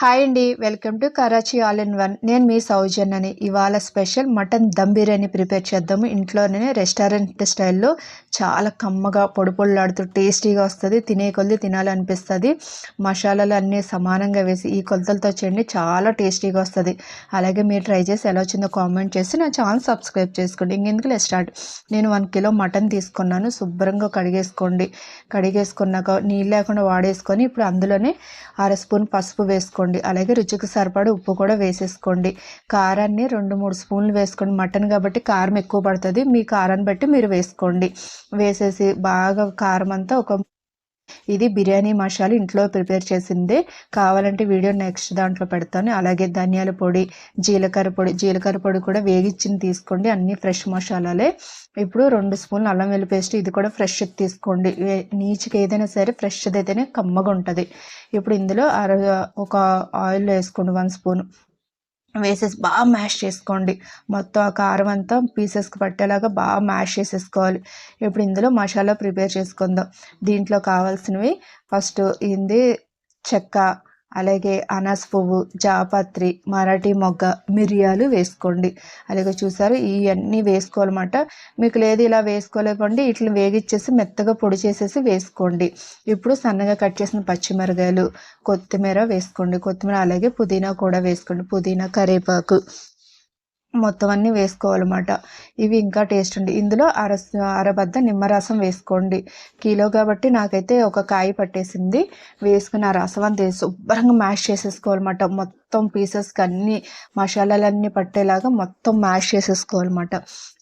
Hi అండి welcome to Karachi all in one. నేను మీ సౌజన్యని. ఇవాళ special mutton dum biryani prepare చేద్దాము. ఇంట్లోనే రెస్టారెంట్ స్టైల్లో చాలా కమ్మగా పొడి టేస్టీగా వస్తుంది తినే కొద్ది తినాలనిపిస్తుంది. మసాలాలు అన్నీ సమానంగా వేసి ఈ కొలతలతో చేయండి చాలా టేస్టీగా వస్తుంది. అలాగే మీరు ట్రై చేసి ఎలా వచ్చిందో కామెంట్ చేసి నా ఛానల్ సబ్స్క్రైబ్ చేసుకోండి. ఇంకెందుకు స్టార్ట్? నేను వన్ కిలో మటన్ తీసుకున్నాను. శుభ్రంగా కడిగేసుకోండి. కడిగేసుకున్నాక నీళ్ళు లేకుండా వాడేసుకొని ఇప్పుడు అందులోనే అర స్పూన్ పసుపు వేసుకోండి. వేసుకోండి. అలాగే రుచికి సరిపడ ఉప్పు కూడా వేసేసుకోండి. కారాన్ని రెండు మూడు స్పూన్లు వేసుకోండి. మటన్ కాబట్టి కారం ఎక్కువ పడుతుంది. మీ కారాన్ని బట్టి మీరు వేసుకోండి. వేసేసి బాగా కారం అంతా ఒక ఇది బిర్యానీ మసాలా ఇంట్లో ప్రిపేర్ చేసిందే. కావాలంటే వీడియో నెక్స్ట్ దాంట్లో పెడతాను. అలాగే ధనియాల పొడి జీలకర్ర పొడి జీలకర్ర పొడి కూడా వేగించింది తీసుకోండి. అన్ని ఫ్రెష్ మసాలాలే. ఇప్పుడు రెండు స్పూన్లు అల్లం వెల్లి పేస్ట్ ఇది కూడా ఫ్రెష్ తీసుకోండి. నీచుకి ఏదైనా సరే ఫ్రెష్ది అయితేనే కమ్మగా ఉంటుంది ఇప్పుడు ఇందులో అర ఒక ఆయిల్ వేసుకోండి వన్ స్పూన్. వేసేసి బాగా మ్యాష్ చేసుకోండి. మొత్తం ఆ కారం అంతా పీసెస్కి పట్టేలాగా బాగా మ్యాష్ చేసేసుకోవాలి. ఇప్పుడు ఇందులో మసాలా ప్రిపేర్ చేసుకుందాం. దీంట్లో కావాల్సినవి ఫస్ట్ ఇది చెక్క అలాగే అనాస్ పువ్వు జాపత్రి మరాఠీ మొగ్గ మిరియాలు వేసుకోండి. అలాగే చూసారు ఇవన్నీ వేసుకోవాలన్నమాట. మీకు లేదు ఇలా వేసుకోలేకండి వీటిని వేగిచ్చేసి మెత్తగా పొడి చేసేసి వేసుకోండి. ఇప్పుడు సన్నగా కట్ చేసిన పచ్చిమిరకాయలు కొత్తిమీర వేసుకోండి. కొత్తిమీర అలాగే పుదీనా కూడా వేసుకోండి. పుదీనా కరివేపాకు మొత్తం అన్నీ వేసుకోవాలన్నమాట. ఇవి ఇంకా టేస్ట్ ఉంది ఇందులో అర అరబద్ద నిమ్మరసం వేసుకోండి. కిలో కాబట్టి నాకైతే ఒక కాయ పట్టేసింది. వేసుకుని ఆ రసం అంతా శుభ్రంగా మ్యాష్ చేసేసుకోవాలన్నమాట. మొత్తం మొత్తం పీసెస్కి అన్ని మసాలాలన్నీ పట్టేలాగా మొత్తం మ్యాష్ చేసేసుకోవాలన్నమాట.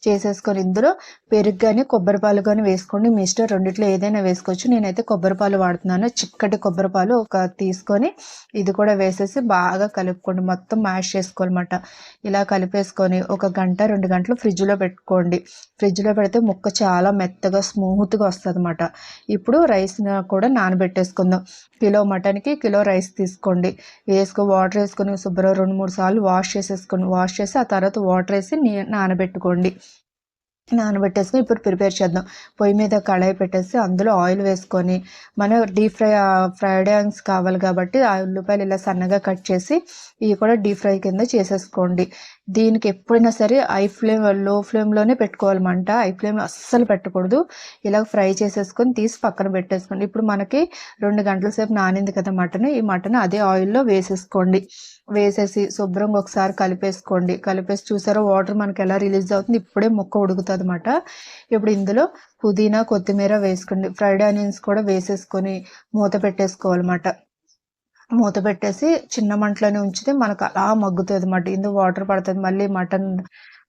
చేసేసుకొని ఇందులో పెరుగు కానీ కొబ్బరి పాలు కానీ వేసుకోండి. మీ ఇష్టం రెండిట్లో ఏదైనా వేసుకోవచ్చు. నేనైతే కొబ్బరి పాలు వాడుతున్నాను. చిక్కటి కొబ్బరి పాలు ఒక తీసుకొని ఇది కూడా వేసేసి బాగా కలుపుకోండి. మొత్తం మ్యాష్ చేసుకోవాలన్నమాట. ఇలా కలిపేసుకొని ఒక గంట రెండు గంటలు ఫ్రిడ్జ్లో పెట్టుకోండి. ఫ్రిడ్జ్లో పెడితే ముక్క చాలా మెత్తగా స్మూత్గా వస్తుంది అనమాట ఇప్పుడు రైస్ కూడా నానబెట్టేసుకుందాం. కిలో మటన్కి కిలో రైస్ తీసుకోండి. వేసుకో వాటర్ వేసుకొని శుభ్రం రెండు మూడు సార్లు వాష్ చేసేసుకొని వాష్ చేసి ఆ తర్వాత వాటర్ వేసి నానబెట్టుకోండి. నానబెట్టేసుకొని ఇప్పుడు ప్రిపేర్ చేద్దాం. పొయ్యి మీద కళాయి పెట్టేసి అందులో ఆయిల్ వేసుకొని మనం డీప్ ఫ్రై ఫ్రైడ్ ఆన్స్ కావాలి కాబట్టి ఆ ఉల్లిపాయలు ఇలా సన్నగా కట్ చేసి ఇవి కూడా డీప్ ఫ్రై కింద చేసేసుకోండి. దీనికి ఎప్పుడైనా సరే ఐ ఫ్లేమ్లో ఫ్లేమ్లోనే పెట్టుకోవాలన్నమాట ఐ ఫ్లేమ్ అస్సలు పెట్టకూడదు. ఇలా ఫ్రై చేసేసుకొని తీసి పక్కన పెట్టేసుకోండి. ఇప్పుడు మనకి రెండు గంటల సేపు నానింది కదా మటన్. ఈ మటన్ అదే ఆయిల్లో వేసేసుకోండి. వేసేసి శుభ్రంగా ఒకసారి కలిపేసుకోండి. కలిపేసి చూసారో వాటర్ మనకి ఎలా రిలీజ్ అవుతుంది? ఇప్పుడే ముక్క ఉడుకుతుంది అనమాట ఇప్పుడు ఇందులో పుదీనా కొత్తిమీర వేసుకోండి. ఫ్రైడ్ ఆనియన్స్ కూడా వేసేసుకొని మూత పెట్టేసుకోవాలన్నమాట. మూత పెట్టేసి చిన్న మంటలోనే ఉంచితే మనకు అలా మగ్గుతుంది అన్నమాట. ఇందులో వాటర్ పడుతుంది? మళ్ళీ మటన్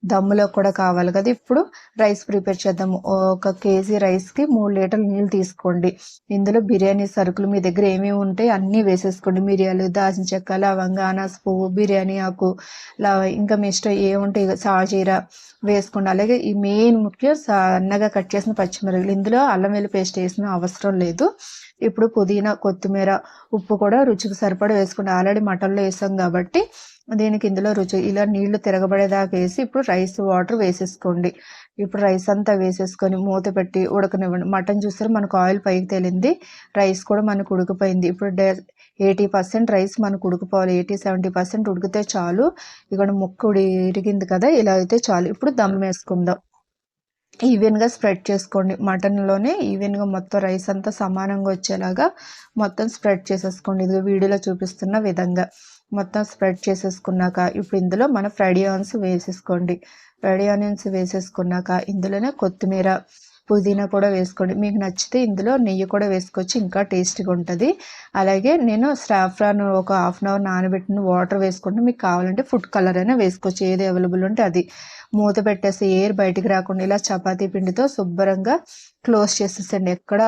దమ్ములో కూడా కావాలి కదా. ఇప్పుడు రైస్ ప్రిపేర్ చేద్దాము ఒక కేజీ రైస్కి మూడు లీటర్లు నీళ్ళు తీసుకోండి. ఇందులో బిర్యానీ సరుకులు మీ దగ్గర ఏమేమి ఉంటాయి అన్నీ వేసేసుకోండి. మిరియాలు దాచిన చెక్క లవంగ అనాస్ పువ్వు బిర్యానీ ఆకు ఇంకా మీ ఇష్టం ఏముంటాయి సాజీర వేసుకోండి. అలాగే ఈ మెయిన్ ముఖ్యం సన్నగా కట్ చేసిన పచ్చిమిరపకాయలు. ఇందులో అల్లం వెల్లి పేస్ట్ వేసిన అవసరం లేదు. ఇప్పుడు పుదీనా కొత్తిమీర ఉప్పు కూడా రుచికి సరిపడా వేసుకోండి. ఆల్రెడీ మటన్లో వేసాం కాబట్టి దీనికి ఇందులో రుచి ఇలా నీళ్ళు తిరగబడేదాకా వేసి ఇప్పుడు రైస్ వాటర్ వేసేసుకోండి. ఇప్పుడు రైస్ అంతా వేసేసుకొని మూత పెట్టి ఉడకనివ్వండి. మటన్ చూస్తే మనకు ఆయిల్ పైకి తేలింది రైస్ కూడా మనకు ఉడికిపోయింది. ఇప్పుడు ఎయిటీ పర్సెంట్ రైస్ మనకు ఉడికిపోవాలి. ఎయిటీ సెవెంటీ పర్సెంట్ ఉడికితే చాలు. ఇక్కడ ముక్క ఇరిగింది కదా ఇలా అయితే చాలు. ఇప్పుడు దమ్ వేసుకుందాం. ఈవెన్గా స్ప్రెడ్ చేసుకోండి. మటన్లోనే ఈవెన్గా మొత్తం రైస్ అంతా సమానంగా వచ్చేలాగా మొత్తం స్ప్రెడ్ చేసేసుకోండి. ఇది వీడియోలో చూపిస్తున్న విధంగా. మొత్తం స్ప్రెడ్ చేసేసుకున్నాక ఇప్పుడు ఇందులో మన ఫ్రైడ్ ఆనియన్స్ వేసేసుకోండి. ఫ్రైడ్ ఆనియన్స్ వేసేసుకున్నాక ఇందులోనే కొత్తిమీర పుదీనా కూడా వేసుకోండి. మీకు నచ్చితే ఇందులో నెయ్యి కూడా వేసుకోవచ్చు ఇంకా టేస్టీగా ఉంటుంది. అలాగే నేను సాఫ్రాన్ ఒక హాఫ్ అన్ అవర్ నానబెట్టిన వాటర్ వేసుకుంటే మీకు కావాలంటే ఫుడ్ కలర్ అయినా వేసుకోవచ్చు. ఏది అవైలబుల్ ఉంటే అది. మూత పెట్టేసి ఎయిర్ బయటికి రాకుండా ఇలా చపాతీ పిండితో శుభ్రంగా క్లోజ్ చేసేసండి ఎక్కడ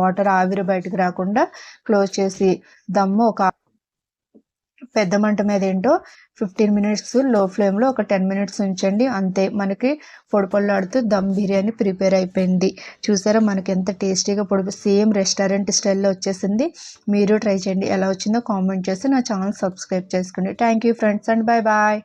వాటర్ ఆవిరి బయటికి రాకుండా క్లోజ్ చేసి దమ్ము ఒక పెద్ద మంట మీద ఏంటో ఫిఫ్టీన్ మినిట్స్లో ఫ్లేమ్లో ఒక టెన్ మినిట్స్ ఉంచండి. అంతే మనకి పొడి పొల్లాడుతూ దమ్ బిర్యానీ ప్రిపేర్ అయిపోయింది. చూసారా మనకి ఎంత టేస్టీగా పొడి సేమ్ రెస్టారెంట్ స్టైల్లో వచ్చేసింది. మీరు ట్రై చేయండి ఎలా వచ్చిందో కామెంట్ చేసి నా ఛానల్ సబ్స్క్రైబ్ చేసుకోండి. Thank you friends and bye bye